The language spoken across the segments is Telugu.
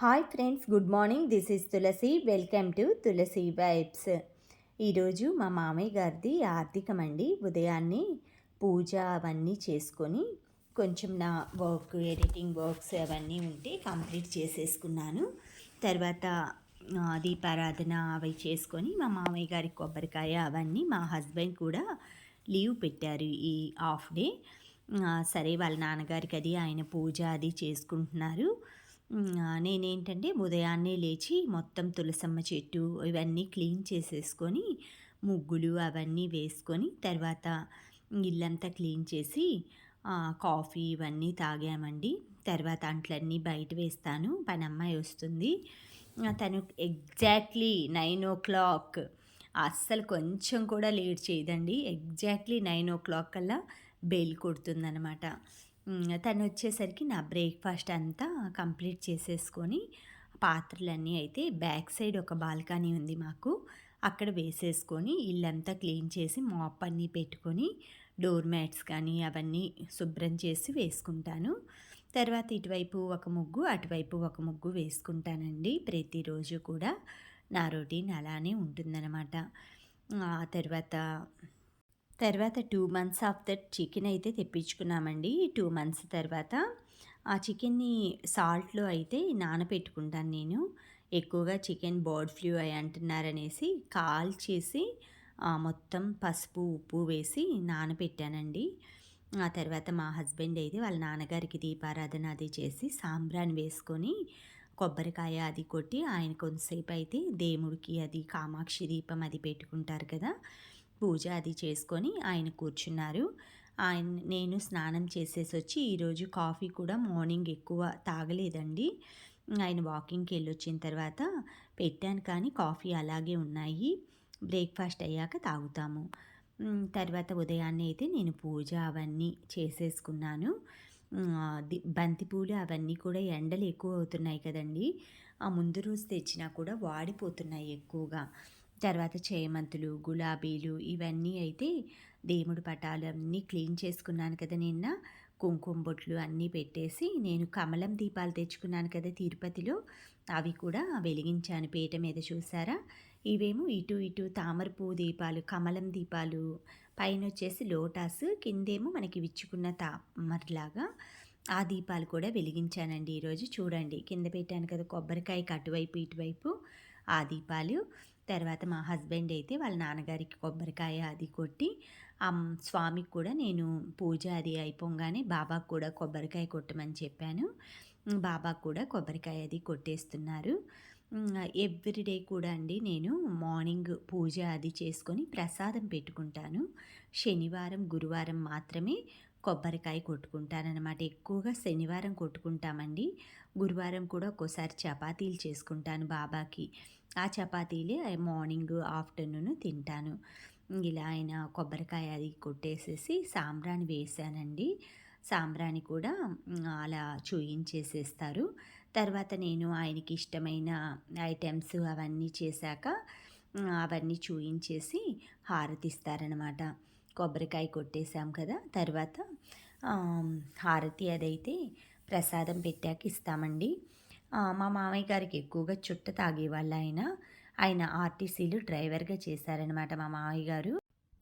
Hi friends good morning. This is Tulasi. Welcome to Tulasi vibes. ఈరోజు మా మామయ్య గారిది ఆర్థికం అండి ఉదయాన్నే పూజ అవన్నీ చేసుకొని కొంచెం నా వర్క్ ఎడిటింగ్ వర్క్స్ అవన్నీ ఉంటే కంప్లీట్ చేసేసుకున్నాను. తర్వాత దీపారాధన అవి చేసుకొని మా మామయ్య గారి కొబ్బరికాయ అవన్నీ మా హస్బెండ్ కూడా లీవ్ పెట్టారు ఈ హాఫ్ డే. సరే వాళ్ళ నాన్నగారికి అది ఆయన పూజ అది చేసుకుంటున్నారు. నేనేంటంటే ఉదయాన్నే లేచి మొత్తం తులసమ్మ చెట్టు ఇవన్నీ క్లీన్ చేసేసుకొని ముగ్గులు అవన్నీ వేసుకొని తర్వాత ఇల్లంతా క్లీన్ చేసి కాఫీ ఇవన్నీ తాగామండి. తర్వాత అంట్లన్నీ బయట వేస్తాను. పని అమ్మాయి వస్తుంది తను ఎగ్జాక్ట్లీ నైన్ ఓ క్లాక్ అస్సలు కొంచెం కూడా లేట్ చేయదండి. ఎగ్జాక్ట్లీ నైన్ ఓ క్లాక్ కల్లా బెయిల్ కొడుతుందనమాట తను వచ్చేసరికి నా బ్రేక్ఫాస్ట్ అంతా కంప్లీట్ చేసేసుకొని పాత్రలన్నీ అయితే బ్యాక్ సైడ్ ఒక బాల్కనీ ఉంది మాకు. అక్కడ వేసేసుకొని ఇల్లంతా క్లీన్ చేసి మాప్ అన్నీ పెట్టుకొని డోర్ మ్యాట్స్ కానీ అవన్నీ శుభ్రం చేసి వేసుకుంటాను. తర్వాత ఇటువైపు ఒక ముగ్గు అటువైపు ఒక ముగ్గు వేసుకుంటానండి ప్రతిరోజు కూడా. నా రొటీన్ అలానే ఉంటుందన్నమాట. ఆ తర్వాత తర్వాత two months of that chicken అయితే తెప్పించుకున్నామండి. టూ మంత్స్ తర్వాత ఆ చికెన్ని సాల్ట్లో అయితే నానబెట్టుకుంటాను నేను. ఎక్కువగా చికెన్ బర్డ్ ఫ్లూ అయి అంటున్నారనేసి కాల్ చేసి మొత్తం పసుపు ఉప్పు వేసి నానబెట్టానండి. ఆ తర్వాత మా హస్బెండ్ అయితే వాళ్ళ నాన్నగారికి దీపారాధన అది చేసి సాంబ్రాన్ వేసుకొని కొబ్బరికాయ అది కొట్టి ఆయన కొంతసేపు అయితే దేవుడికి అది కామాక్షి దీపం అది పెట్టుకుంటారు కదా పూజ అది చేసుకొని ఆయన కూర్చున్నారు. ఆయన నేను స్నానం చేసేసి వచ్చి ఈరోజు కాఫీ కూడా మార్నింగ్ ఎక్కువ తాగలేదండి. ఆయన వాకింగ్కి వెళ్ళి వచ్చిన తర్వాత పెట్టాను కానీ కాఫీ అలాగే ఉన్నాయి. బ్రేక్ఫాస్ట్ అయ్యాక తాగుతాము. తర్వాత ఉదయాన్నే అయితే నేను పూజ అవన్నీ చేసేసుకున్నాను. బంతిపూలు అవన్నీ కూడా ఎండలు ఎక్కువ అవుతున్నాయి కదండి. ఆ ముందు రోజు తెచ్చినా కూడా వాడిపోతున్నాయి ఎక్కువగా. తర్వాత చేమంతులు గులాబీలు ఇవన్నీ అయితే దేవుడి పటాలు అన్నీ క్లీన్ చేసుకున్నాను కదా నిన్న. కుంకుమ బొట్లు అన్నీ పెట్టేసి నేను కమలం దీపాలు తెచ్చుకున్నాను కదా తిరుపతిలో. అవి కూడా వెలిగించాను పీట మీద చూసారా? ఇవేమో ఇటు ఇటు తామర పువ్వు దీపాలు కమలం దీపాలు పైన వచ్చేసి లోటాస్ కిందేమో మనకి విచ్చుకున్న తామరలాగా ఆ దీపాలు కూడా వెలిగించానండి ఈరోజు. చూడండి కింద పెట్టాను కదా కొబ్బరికాయకి అటువైపు ఇటువైపు ఆ దీపాలు. తర్వాత మా హస్బెండ్ అయితే వాళ్ళ నాన్నగారికి కొబ్బరికాయ అది కొట్టి స్వామికి కూడా నేను పూజ అది అయిపోగానే బాబాకు కూడా కొబ్బరికాయ కొట్టమని చెప్పాను. బాబాకు కూడా కొబ్బరికాయ అది కొట్టేస్తున్నారు. ఎవ్రీడే కూడా అండి నేను మార్నింగ్ పూజ అది చేసుకొని ప్రసాదం పెట్టుకుంటాను. శనివారం గురువారం మాత్రమే కొబ్బరికాయ కొట్టుకుంటానన్నమాట. ఎక్కువగా శనివారం కొట్టుకుంటామండి. గురువారం కూడా ఒక్కోసారి చపాతీలు చేసుకుంటాను బాబాకి. ఆ చపాతీలే మార్నింగ్ ఆఫ్టర్నూన్ తింటాను. ఇలా ఆయన కొబ్బరికాయ అది కొట్టేసేసి సాంబ్రాణి వేసానండి సాంబ్రాణి కూడా అలా చూయించేసేస్తారు. తర్వాత నేను ఆయనకి ఇష్టమైన ఐటమ్స్ అవన్నీ చేశాక అవన్నీ చూయించేసి హారతిస్తారనమాట కొబ్బరికాయ కొట్టేశాం కదా తర్వాత హారతి అదైతే ప్రసాదం పెట్టాక ఇస్తామండి. మా మామయ్య గారికి ఎక్కువగా చుట్ట తాగేవాళ్ళు ఆయన. ఆయన ఆర్టీసీలు డ్రైవర్గా చేశారనమాట మా మామయ్య గారు.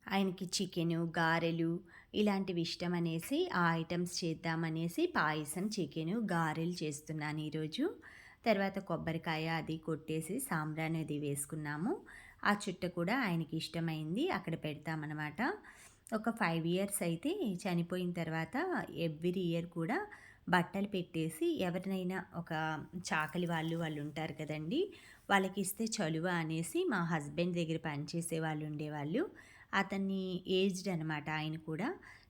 ఆయనకి చికెను గారెలు ఇలాంటివి ఇష్టం అనేసి ఆ ఐటమ్స్ చేద్దామనేసి పాయసం చికెను గారెలు చేస్తున్నాను ఈరోజు. తర్వాత కొబ్బరికాయ అది కొట్టేసి సాంబ్రాన్ అది వేసుకున్నాము. ఆ చుట్ట కూడా ఆయనకి ఇష్టమైంది. అక్కడ పెడతామన్నమాట. ఒక ఫైవ్ ఇయర్స్ అయితే చనిపోయిన తర్వాత ఎవ్రీ ఇయర్ కూడా బట్టలు పెట్టేసి ఎవరినైనా ఒక చాకలి వాళ్ళు వాళ్ళు ఉంటారు కదండి వాళ్ళకి ఇస్తే చలువ అనేసి మా హస్బెండ్ దగ్గర పనిచేసే వాళ్ళు ఉండేవాళ్ళు. అతన్ని ఏజ్డ్ అనమాట ఆయన కూడా.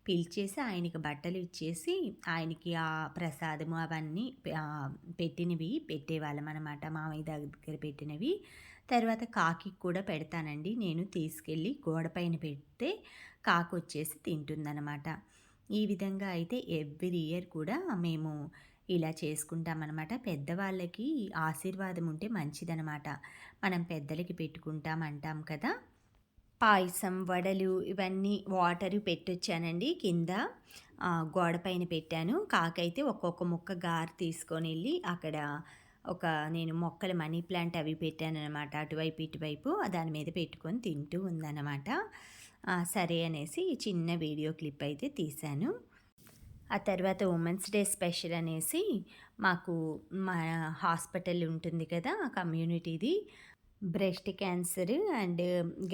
పిలిచేసి ఆయనకి బట్టలు ఇచ్చేసి ఆయనకి ఆ ప్రసాదము అవన్నీ పెట్టినవి పెట్టేవాళ్ళం అనమాట మామయ్య దగ్గర పెట్టినవి. తర్వాత కాకి కూడా పెడతానండి. నేను తీసుకెళ్ళి గోడపైన పెడితే కాకి వచ్చేసి తింటుందన్నమాట. ఈ విధంగా అయితే ఎవ్రీ ఇయర్ కూడా మేము ఇలా చేసుకుంటామన్నమాట. పెద్దవాళ్ళకి ఆశీర్వాదం ఉంటే మంచిదనమాట మనం పెద్దలకి పెట్టుకుంటాం అంటాం కదా. పాయసం వడలు ఇవన్నీ వాటరు పెట్టొచ్చానండి. కింద గోడపైన గోడ పైన పెట్టాను. కాకైతే ఒక్కొక్క ముక్క గారు తీసుకొని వెళ్ళి అక్కడ ఒక నేను మొక్కల మనీ ప్లాంట్ అవి పెట్టాను అనమాట అటువైపు ఇటువైపు దాని మీద పెట్టుకొని తింటూ ఉందన్నమాట. సరే అనేసి చిన్న వీడియో క్లిప్ అయితే తీశాను. ఆ తర్వాత ఉమెన్స్ డే స్పెషల్ అనేసి మాకు మా హాస్పిటల్ ఉంటుంది కదా కమ్యూనిటీది. బ్రెస్ట్ క్యాన్సర్ అండ్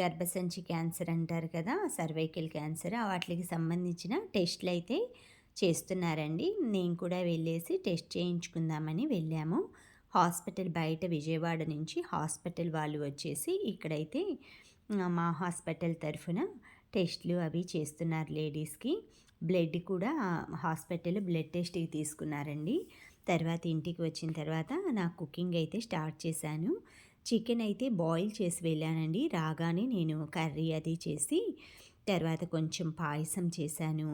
గర్భసంచి క్యాన్సర్ అంటారు కదా సర్వైకల్ క్యాన్సర్ వాటికి సంబంధించిన టెస్ట్లు అయితే చేస్తున్నారండి. నేను కూడా వెళ్ళేసి టెస్ట్ చేయించుకుందామని వెళ్ళాము. హాస్పిటల్ బయట విజయవాడ నుంచి హాస్పిటల్ వాళ్ళు వచ్చేసి ఇక్కడైతే మా హాస్పిటల్ తరఫున టెస్ట్లు అవి చేస్తున్నారు లేడీస్కి. బ్లడ్ కూడా హాస్పిటల్ బ్లడ్ టెస్ట్కి తీసుకున్నారండి. తర్వాత ఇంటికి వచ్చిన తర్వాత నా కుకింగ్ అయితే స్టార్ట్ చేశాను. చికెన్ అయితే బాయిల్ చేసి వెళ్ళానండి. రాగానే నేను కర్రీ అది చేసి తర్వాత కొంచెం పాయసం చేశాను.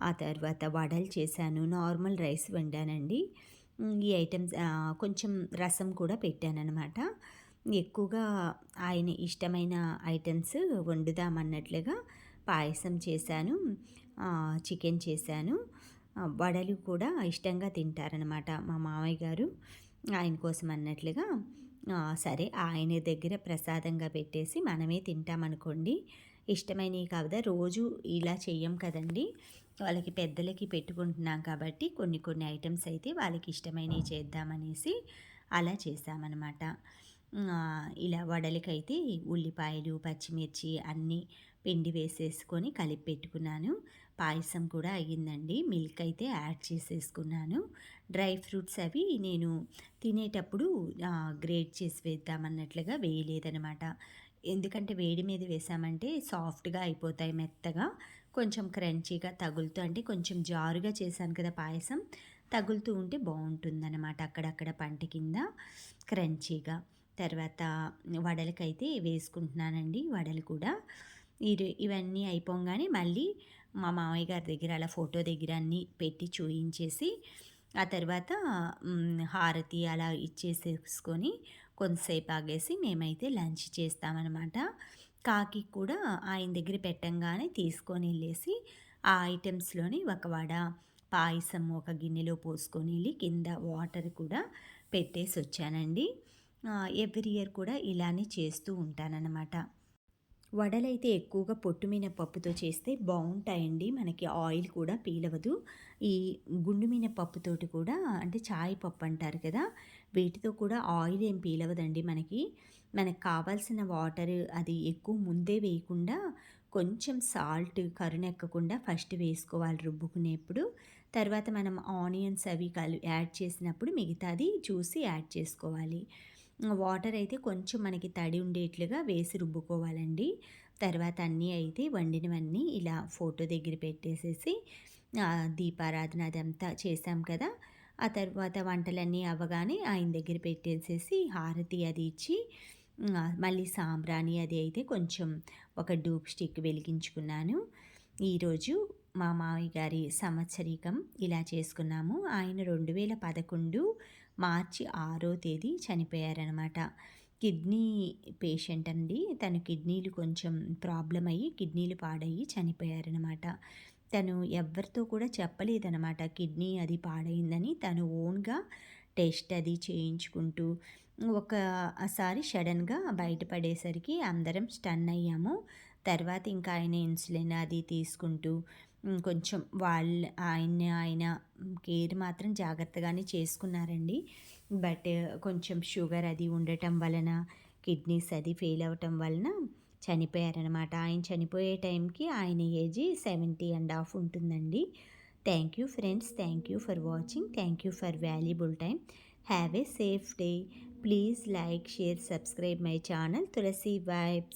ఆ తర్వాత వడలు చేశాను. నార్మల్ రైస్ వండానండి. ఈ ఐటమ్స్ కొంచెం రసం కూడా పెట్టానన్నమాట. ఎక్కువగా ఆయన ఇష్టమైన ఐటమ్స్ వండుదామన్నట్లుగా పాయసం చేశాను చికెన్ చేశాను. వడలు కూడా ఇష్టంగా తింటారనమాట మా మామయ్య గారు. ఆయన కోసం అన్నట్లుగా సరే ఆయన దగ్గర ప్రసాదంగా పెట్టేసి మనమే తింటామనుకోండి ఇష్టమైనవి కాదా. రోజు ఇలా చెయ్యం కదండి. వాళ్ళకి పెద్దలకి పెట్టుకుంటున్నాం కాబట్టి కొన్ని కొన్ని ఐటమ్స్ అయితే వాళ్ళకి ఇష్టమైనవి చేద్దామనేసి అలా చేసామన్నమాట. ఇలా వడలకైతే ఉల్లిపాయలు పచ్చిమిర్చి అన్నీ పిండి వేసేసుకొని కలిపి పెట్టుకున్నాను. పాయసం కూడా అయ్యిందండి. మిల్క్ అయితే యాడ్ చేసేసుకున్నాను. డ్రై ఫ్రూట్స్ అవి నేను తినేటప్పుడు గ్రేట్ చేసి వేద్దామన్నట్లుగా వేయలేదనమాట ఎందుకంటే వేడి మీద వేసామంటే సాఫ్ట్గా అయిపోతాయి మెత్తగా. కొంచెం క్రంచీగా తగులుతూ అంటే కొంచెం జారుగా చేశాను కదా పాయసం తగులుతూ ఉంటే బాగుంటుందన్నమాట అక్కడక్కడ పంట కింద క్రంచీగా. తర్వాత వడలకైతే వేసుకుంటున్నానండి వడలు కూడా. ఇవన్నీ అయిపోగానే మళ్ళీ మా మామయ్య గారి దగ్గర అలా ఫోటో దగ్గర అన్నీ పెట్టి చూయించేసి ఆ తర్వాత హారతి అలా ఇచ్చేసేసుకొని కొంతసేపు ఆగేసి మేమైతే లంచ్ చేస్తామన్నమాట. కాకి కూడా ఆయన దగ్గర పెట్టంగానే తీసుకొని వెళ్ళేసి ఆ ఐటమ్స్లోని ఒక వడ పాయసం ఒక గిన్నెలో పోసుకొని వెళ్ళి కింద వాటర్ కూడా పెట్టేసి వచ్చానండి ఎవ్రీ ఇయర్ కూడా ఇలానే చేస్తూ ఉంటానన్నమాట. వడలైతే ఎక్కువగా పొట్టుమిన పప్పుతో చేస్తే బాగుంటాయండి మనకి ఆయిల్ కూడా పీలవదు. ఈ గుండుమిన పప్పుతోటి కూడా అంటే చాయ్ పప్పు అంటారు కదా వీటితో కూడా ఆయిల్ ఏం పీలవదండి మనకి. మనకు కావాల్సిన వాటర్ అది ఎక్కువ ముందే వేయకుండా కొంచెం సాల్ట్ కరునెక్కకుండా ఫస్ట్ వేసుకోవాలి రుబ్బుకునేప్పుడు. తర్వాత మనం ఆనియన్స్ అవి కలు యాడ్ చేసినప్పుడు మిగతాది చూసి యాడ్ చేసుకోవాలి. వాటర్ అయితే కొంచెం మనకి తడి ఉండేట్లుగా వేసి రుబ్బుకోవాలండి. తర్వాత అన్నీ అయితే వండినవన్నీ ఇలా ఫోటో దగ్గర పెట్టేసేసి దీపారాధన అదంతా చేసాం కదా. ఆ తర్వాత వంటలన్నీ అవ్వగానే ఆయన దగ్గర పెట్టేసేసి హారతి అది ఇచ్చి మళ్ళీ సాంబ్రాణి అది అయితే కొంచెం ఒక డూప్ స్టిక్ వెలిగించుకున్నాను. ఈరోజు మా మామయ్య గారి సంవత్సరీకం ఇలా చేసుకున్నాము. ఆయన రెండు వేల పదకొండు మార్చి ఆరో తేదీ చనిపోయారనమాట కిడ్నీ పేషెంట్ అండి. తను కిడ్నీలు కొంచెం ప్రాబ్లం అయ్యి కిడ్నీలు పాడయ్యి చనిపోయారనమాట తను ఎవరితో కూడా చెప్పలేదనమాట కిడ్నీ అది పాడైందని తను ఓన్గా టెస్ట్ అది చేయించుకుంటూ ఒకసారి సడన్గా బయటపడేసరికి అందరం స్టన్ అయ్యాము. తర్వాత ఇంకా ఆయన ఇన్సులిన్ అది తీసుకుంటూ కొంచెం వాళ్ళ ఆయన ఆయన కేర్ మాత్రం జాగ్రత్తగానే చేసుకున్నారండి. బట్ కొంచెం షుగర్ అది ఉండటం వలన కిడ్నీస్ అది ఫెయిల్ అవ్వటం వలన చనిపోయారనమాట ఆయన చనిపోయే టైంకి ఆయన ఏజ్ సెవెంటీ అండ్ హాఫ్ ఉంటుందండి. Thank you friends. Thank you for watching. Thank you for valuable time. Have a safe day. Please like, share, subscribe my channel Tulasi Vibes.